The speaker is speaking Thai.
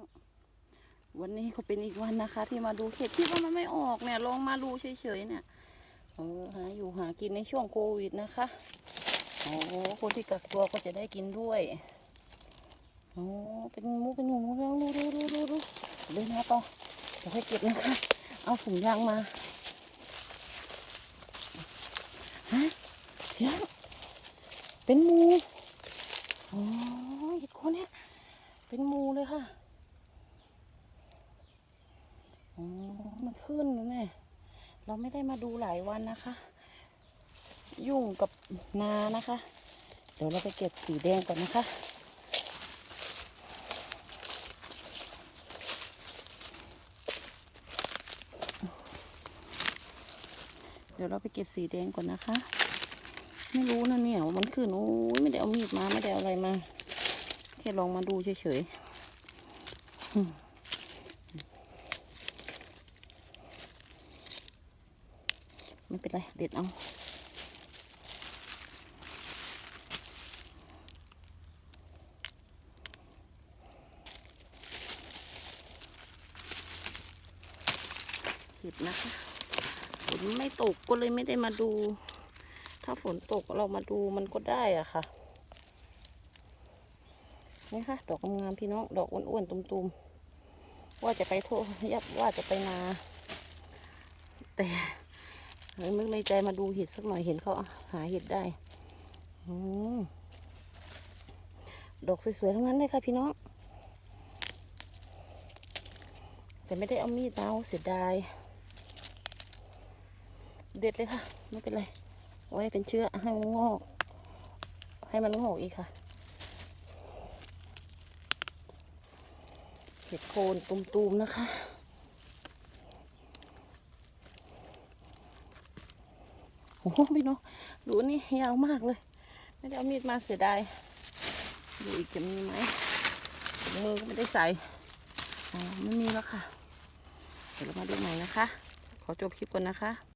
องวันนี้ก็เป็นอีกวันนะคะ ที่มาดูเห็ดที่ว่ามันไม่ออกเนี่ยลองมาดูเฉยๆเนี่ยเออหาอยู่หากินในช่วงโควิดนะคะโอ้คนที่กักตัวก็จะได้กินด้วยโอ้เป็นมูเป็นหมูแลองดูดูดูดูดูเดินมาต่อเดี๋ยวให้เก็บนะคะ เอาถุงยางมาฮะยังเป็นมูโอ้ยเห็ดโคนเนี่ยเป็นมูเลยค่ะ อ๋อ มันขึ้นแล้วเนี่ยเราไม่ได้มาดูหลายวันนะคะ ยุ่งกับนานะคะ เดี๋ยวเราไปเก็บสีแดงก่อนนะคะเดี๋ยวเราไปเก็บสีแดงก่อนนะคะ ไม่รู้นะเนี่ยวันขึ้นโอ้ยไม่ได้เอามีดมา ไม่ได้อาอะไรมา แค่ลองมาดูเฉยๆอืม ไม่เป็นไรเด็ดเอาเห็ดนะคะฝนไม่ตกก็เลยไม่ได้มาดู ถ้าฝนตกเรามาดูมันก็ได้อะค่ะนี่ค่ะ ดอกงามพี่น้อง ดอกอ้วนๆตุ่มๆว่าจะไปโทษยับว่าจะไปนา แต่ เฮ้ยมึกในใจมาดูเห็ดสักหน่อยเห็นเขาหาเห็ดได้อดอกสวยๆทั้งนั้นเลยค่ะพี่น้อง แต่ไม่ได้เอามีดเอาเสียดาย เด็ดเลยค่ะ ไม่เป็นไร ไว้เป็นเชื้อให้มันงอก ให้มันงอกอีกค่ะ เห็ดโคนตุมๆนะคะ โอ้โหพี่น้องดูนี่ยาวมากเลย ไม่ได้เอามีดมาเสียดายดูอีกจะมีไหมมือก็ไม่ได้ใส่อ๋อไม่มีแล้วค่ะ เดี๋ยวเรามาดูใหม่นะคะ ขอจบคลิปก่อนนะคะ